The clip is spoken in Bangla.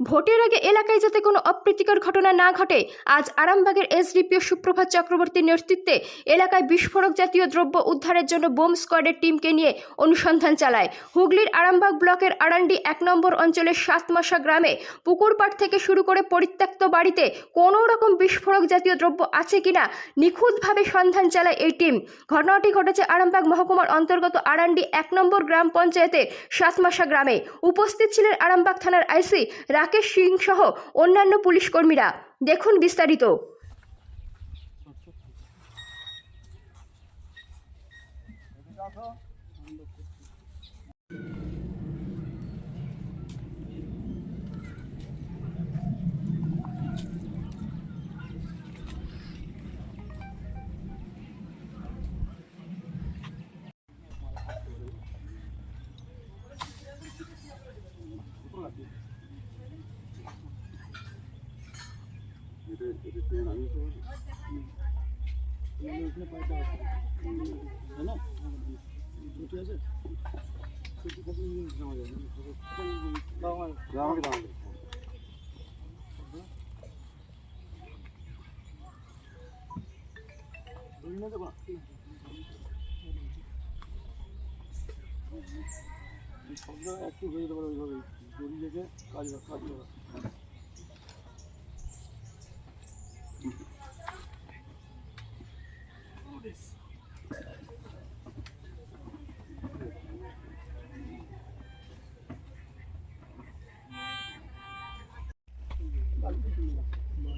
ভোটের আগে এলাকায় যাতে কোনো অপ্রীতিকর ঘটনা না ঘটে, আজ আরামবাগের এসডিপিও সুপ্রভাত চক্রবর্তীর নেতৃত্বে এলাকায় বিস্ফোরক জাতীয় দ্রব্য উদ্ধারের জন্য বোম স্কোয়াডের টিমকে নিয়ে অনুসন্ধান চালায়। হুগলির আরামবাগ ব্লকের আরান্ডি এক নম্বর অঞ্চলের সাতমাশা গ্রামে পুকুরপাড় থেকে শুরু করে পরিত্যক্ত বাড়িতে কোনো রকম বিস্ফোরক জাতীয় দ্রব্য আছে কিনা নিখুঁতভাবে সন্ধান চালায় এই টিম। ঘটনাটি ঘটেছে আরামবাগ মহকুমার অন্তর্গত আরান্ডি এক নম্বর গ্রাম পঞ্চায়েতের সাতমাশা গ্রামে। উপস্থিত ছিলেন আরামবাগ থানার আইসি রাকেশ সিং সহ অন্যান্য পুলিশ কর্মীরা। দেখুন বিস্তারিত। সব জায়গায় একটু হয়ে যেতে পারে ওইভাবে দড়ি রেখে কাজ কাজ করা